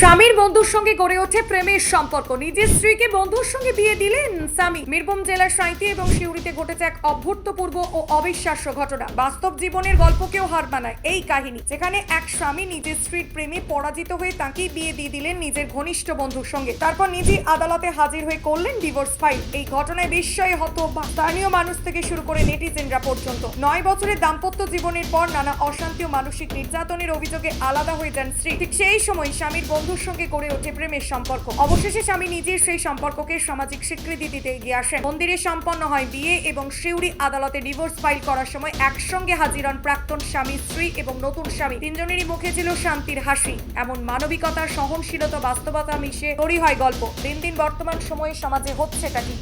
স্বামীর বন্ধুর সঙ্গে গড়ে ওঠে প্রেমের সম্পর্ক। নিজের স্ত্রীকে বন্ধুর সঙ্গে বিয়ে দিলেন স্বামী। বীরভূম জেলার সাঁইতি এবং শিউরিতে ঘটেছে এক অভূতপূর্ব ও অবিশ্বাস্য ঘটনা। বাস্তব জীবনের গল্পকেও হার মানায় এই কাহিনী, যেখানে এক স্বামী নিজের স্ত্রীর প্রেমে পরাজিত হয়ে তাকেই বিয়ে দিয়ে দিলেন নিজের ঘনিষ্ঠ বন্ধুর সঙ্গে। তারপর নিজেই আদালতে হাজির হয়ে করলেন ডিভোর্স ফাইল। এই ঘটনায় বিস্ময়ে হত স্থানীয় মানুষ থেকে শুরু করে নেটিজেনরা পর্যন্ত। নয় বছরের দাম্পত্য জীবনের পর নানা অশান্তি ও মানসিক নির্যাতনের অভিযোগে আলাদা হয়ে যান স্ত্রী। ঠিক সেই সময় স্বামীর বন্ধুর সঙ্গে গড়ে ওঠে প্রেমের সম্পর্ক। অবশেষে স্বামী নিজের সেই সম্পর্ককে সামাজিক স্বীকৃতি দিতে এগিয়ে আসেন। মন্দিরে সম্পন্ন হয় বিয়ে এবং শিউরি আদালতে ডিভোর্স ফাইল করার সময় একসঙ্গে হাজির হন প্রাক্তন স্বামী স্ত্রী এবং নতুন স্বামী। তিনজনেরই মুখে ছিল শান্তির হাসি। এমন মানবিকতা সহনশীলতা বাস্তবতা মিশে তৈরি হয় গল্প। দিন দিন বর্তমান সময়ে সমাজে হচ্ছে কি?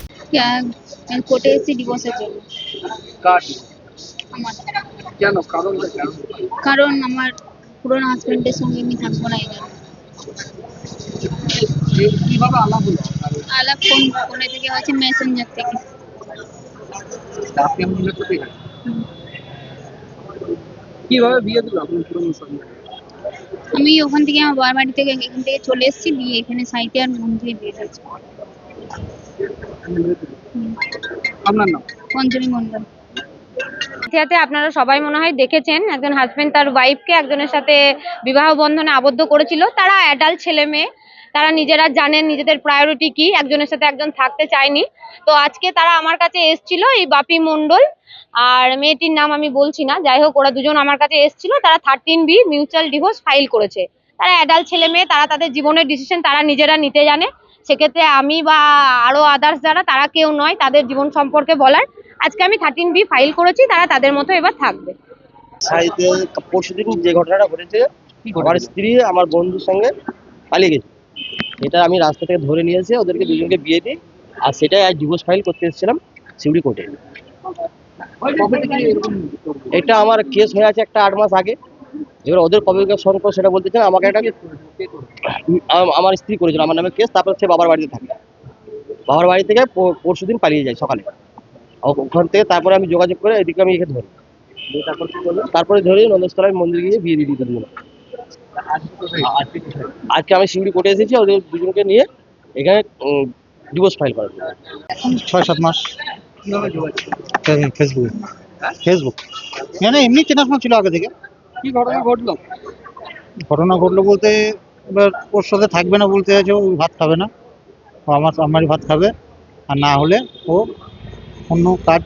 কোর্টে এসেছি ডিভোর্সের জন্য। কেন? কারণটা কারণ আমার পুরোনো হাজবেন্ডের সঙ্গে আমি থাকব না এখানে কি- কীভাবে আলাপ হলো? আর আলাপ ফোন ফোনে থেকে হয়েছে? মেসেঞ্জার থেকে। আপনি এমন হলে কোথায় গেলেন? কীভাবে বিয়ে দিল আপনি পুরনো সঙ্গে? আমি ওখান থেকে আমার বাবার বাড়ি থেকে এখান থেকে চলে এসেছি দিয়ে এখানে সাইটে আর মন্দিরে বিয়ে দিয়েছি। আপনার নাম? পঞ্চমী মন্ডল ইতিহাসে আপনারা সবাই মনে হয় দেখেছেন, একজন হাজবেন্ড তার ওয়াইফকে একজনের সাথে বিবাহ বন্ধনে আবদ্ধ করেছিল। তারা অ্যাডাল্ট ছেলে মেয়ে, তারা নিজেরা জানেন নিজেদের প্রায়োরিটি কি, একজনের সাথে একজন থাকতে চায়নি। তো আজকে তারা আমার কাছে এসছিল, এই বাপি মণ্ডল। আর মেয়েটির নাম আমি বলছি না, যাই হোক, ওরা দুজন আমার কাছে এসছিল। তারা thirteen B mutual divorce file করেছে। তারা অ্যাডাল্ট ছেলে মেয়ে, তারা তাদের জীবনের ডিসিশন তারা নিজেরা নিতে জানে। সেক্ষেত্রে আমি বা আরও আদার্স যারা, তারা কেউ নয়, তাদের জীবন সম্পর্কে বলার। আজকে আমি থার্টিন বি ফাইল করেছি তারা তাদের মতো এবার থাকবে। সাইতে পরশুদিন যে ঘটনাটা ঘটেছে আমার স্ত্রী আমার বন্ধুর সঙ্গে পালিয়ে গেছে। এটা আমি রাস্তা থেকে ধরে নিয়ে এসে ওদেরকে দুজনকে বিয়ে দিই। আর সেটাই আজ ডিভোর্স ফাইল করতে এসেছিলাম সিউড়ি কোর্টে? এটা আমার কেস হয়ে আছে একটা আট মাস আগে। এবার ওদের কবে সঙ্গে করে সেটা বলতে চান আমাকে একটা আমার স্ত্রী করেছিল। আমার নামে কেস তারপর সে বাবার বাড়িতে থাকে। বাবার বাড়ি থেকে পরশু দিন পালিয়ে যায় সকালে। ওখান থেকে তারপরে আমি যোগাযোগ করে এদিকে আমি একে ধরি তারপর কি করল তারপরে ধরে নন্দস্তলায় মন্দির গিয়ে বিয়ে দিয়ে দিতে দিলাম। আজকে আমি সিউড়ি কোর্টে এসেছি ওদের দুজনকে নিয়ে এখানে ডিভোর্স ফাইল করার ছয় সাত মাস। ফেসবুকে ফেসবুক মানে এমনি চেনাশোনা ছিল আগে থেকে। কি ঘটনা ঘটলো? ঘটনা ঘটলো বলতে এবার ওর সাথে থাকবে না বলতে আছে ও ভাত খাবে না। ও আমার আমারই ভাত খাবে আর না হলে ও অন্য কাজ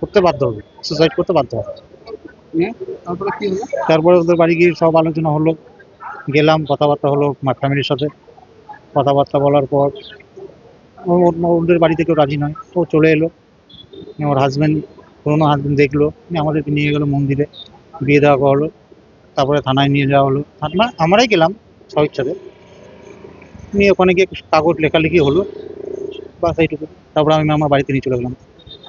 করতে বাধ্য হবে সুসাইড করতে বাধ্য হবে। তারপরে কি হলো? তারপরে ওদের বাড়ি গিয়ে সব আলোচনা হলো গেলাম কথাবার্তা হলো ফ্যামিলির সাথে। কথাবার্তা বলার পর ওদের বাড়ি থেকেও রাজি নয় ও চলে এলো। ওর হাজব্যান্ড পুরোনো হাজব্যান্ড দেখল আমাদেরকে নিয়ে গেলো মন্দিরে বিয়ে দেওয়া হলো। তারপরে থানায় নিয়ে যাওয়া হলো। থানা আমরাই গেলাম স্বইচ্ছাতে। নিয়ে ওখানে গিয়ে কাগজ লেখালেখি হলো বাস এইটুকু। তারপরে আমি আমার বাড়িতে নিয়ে চলে গেলাম।